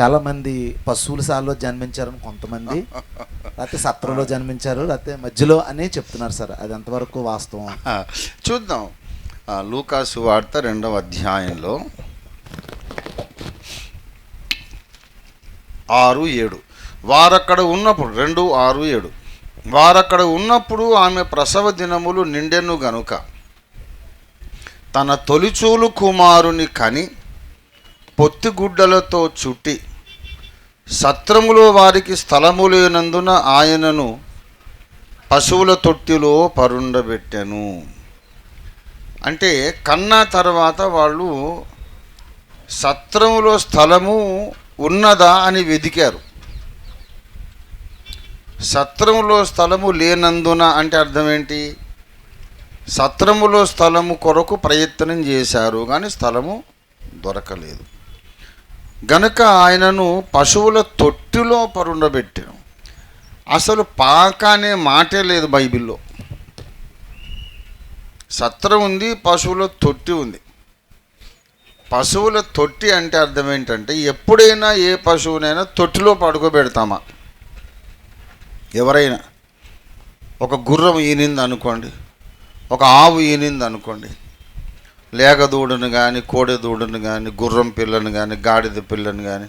చాలా మంది పశువుల సాల్లో జన్మించారని కొంతమంది లేకపోతే సత్రంలో జన్మించారు లేకపోతే మధ్యలో అని చెప్తున్నారు సార్. అది ఎంతవరకు వాస్తవం? చూద్దాం. లూకాసు వార్త రెండవ అధ్యాయంలో ఆరు ఏడు. వారక్కడ ఉన్నప్పుడు రెండు ఆరు ఏడు. వారక్కడ ఉన్నప్పుడు ఆమె ప్రసవ దినములు నిండెను గనుక తన తొలిచూలు కుమారుని కని పొత్తిగుడ్డలతో చుట్టి సత్రములో వారికి స్థలము లేనందున ఆయనను పశువుల తొట్టిలో పరుండబెట్టెను. అంటే కన్నా తర్వాత వాళ్ళు సత్రములో స్థలము ఉన్నదా అని వెదికారు సత్రములో స్థలము లేనందున అంటే అర్థం ఏంటి? సత్రములో స్థలము కొరకు ప్రయత్నం చేశారు కానీ స్థలము దొరకలేదు. గనుక ఆయనను పశువుల తొట్టిలో పరుండబెట్టాను అసలు పాక అనే మాటే లేదు బైబిల్లో. సత్రం ఉంది పశువుల తొట్టి ఉంది. పశువుల తొట్టి అంటే అర్థం ఏంటంటే ఎప్పుడైనా ఏ పశువునైనా తొట్టిలో పడుకోబెడతామా? ఎవరైనా. ఒక గుర్రం ఈనింది అనుకోండి ఒక ఆవు ఈనింది అనుకోండి లేగ దూడను కానీ కోడె దూడను కానీ గుర్రం పిల్లను కానీ గాడిద పిల్లను కానీ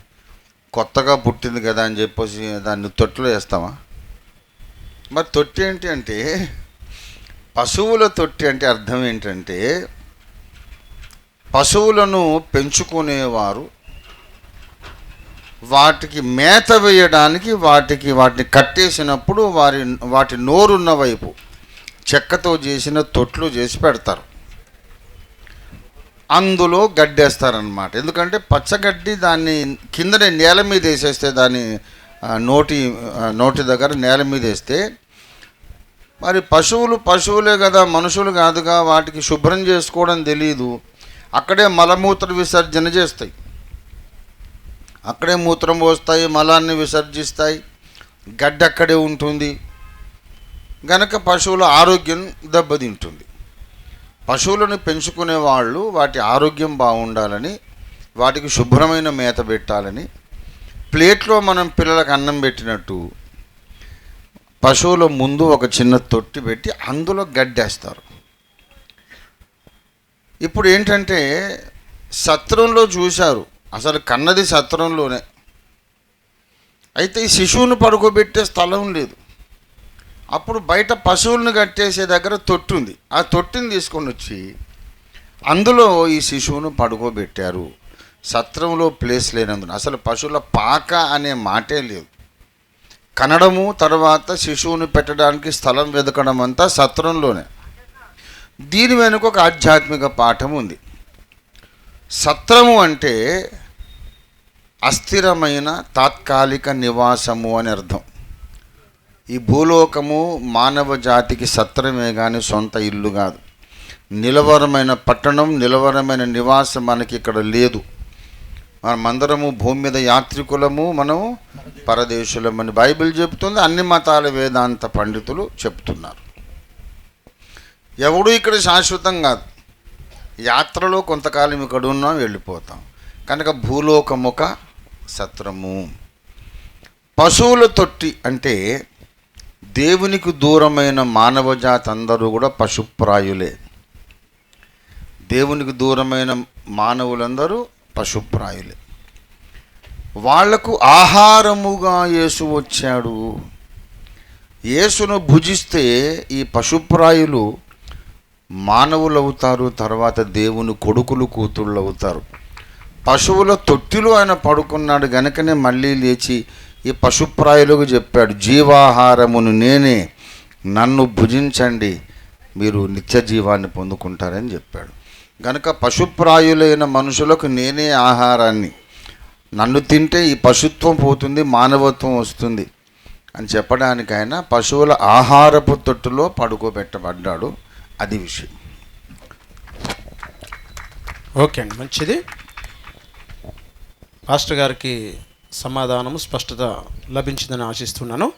కొత్తగా పుట్టింది కదా అని చెప్పేసి దాన్ని తొట్టిలో వేస్తామా మరి తొట్టి ఏంటి అంటే పశువుల తొట్టి అంటే అర్థం ఏంటంటే పశువులను పెంచుకునేవారు వాటికి మేత వేయడానికి వాటికి వాటిని కట్టేసినప్పుడు వారి వాటి నోరున్న వైపు చెక్కతో చేసిన తొట్లు చేసి పెడతారు. అందులో గడ్డేస్తారనమాట ఎందుకంటే పచ్చగడ్డి దాన్ని కిందనే నేల మీద వేసేస్తే దాన్ని నోటి నోటి దగ్గర నేల మీద వేస్తే మరి పశువులు పశువులే కదా మనుషులు కాదుగా వాటికి శుభ్రం చేసుకోవడం తెలియదు అక్కడే మలమూత్ర విసర్జన చేస్తాయి. అక్కడే మూత్రం పోస్తాయి మలాన్ని విసర్జిస్తాయి. గడ్డి అక్కడే ఉంటుంది. గనక పశువుల ఆరోగ్యం దెబ్బతింటుంది. పశువులను పెంచుకునే వాళ్ళు వాటి ఆరోగ్యం బాగుండాలని వాటికి శుభ్రమైన మేత పెట్టాలని ప్లేట్లో మనం పిల్లలకు అన్నం పెట్టినట్టు పశువుల ముందు ఒక చిన్న తొట్టి పెట్టి అందులో గడ్డేస్తారు. ఇప్పుడు ఏంటంటే సత్రంలో చూశారు. అసలు కన్నది సత్రంలోనే. అయితే ఈ శిశువును పడుకోబెట్టే స్థలం లేదు. అప్పుడు బయట పశువులను కట్టేసే దగ్గర తొట్టుంది. ఆ తొట్టిని తీసుకొని వచ్చి అందులో ఈ శిశువును పడుకోబెట్టారు. సత్రంలో ప్లేస్ లేనందున. అసలు పశువుల పాక అనే మాటే లేదు. కనడము తర్వాత శిశువుని పెట్టడానికి స్థలం వెతకడం అంతా సత్రంలోనే. దీని వెనుక ఒక ఆధ్యాత్మిక పాఠం ఉంది. సత్రము అంటే అస్థిరమైన తాత్కాలిక నివాసము అని అర్థం. ఈ భూలోకము మానవ జాతికి సత్రమే కానీ సొంత ఇల్లు కాదు. నిలవరమైన పట్టణం నిలవరమైన నివాసం మనకి ఇక్కడ లేదు. మనమందరము భూమి మీద యాత్రికులము మనము పరదేశులమని బైబిల్ చెబుతుంది అన్ని మతాల వేదాంత పండితులు చెప్తున్నారు ఎవడు ఇక్కడ శాశ్వతం కాదు. యాత్రలో కొంతకాలం ఇక్కడ ఉన్నాం వెళ్ళిపోతాం. కనుక భూలోకముక సత్రము. పశువుల తొట్టి అంటే దేవునికి దూరమైన మానవ జాతి అందరూ కూడా పశుప్రాయులే. దేవునికి దూరమైన మానవులందరూ పశుప్రాయులే. వాళ్ళకు ఆహారముగా యేసు వచ్చాడు. యేసును భుజిస్తే ఈ పశుప్రాయులు మానవులు అవుతారు తర్వాత దేవుని కొడుకులు కూతుళ్ళు అవుతారు పశువుల తొట్టిలో ఆయన పడుకున్నాడు గనుకనే మళ్ళీ లేచి ఈ పశుప్రాయులకు చెప్పాడు జీవాహారమును నేనే నన్ను భుజించండి మీరు నిత్య జీవాన్ని పొందుకుంటారని చెప్పాడు. గనక పశుప్రాయులైన మనుషులకు నేనే ఆహారాన్ని నన్ను తింటే ఈ పశుత్వం పోతుంది మానవత్వం వస్తుంది అని చెప్పడానికి ఆయన పశువుల ఆహారపు తొట్టులో పడుకోబెట్టబడ్డాడు. అది విషయం. ఓకే అండి మంచిది. మాస్టర్ గారికి సమాధానము స్పష్టత లభించిందని ఆశిస్తున్నాను.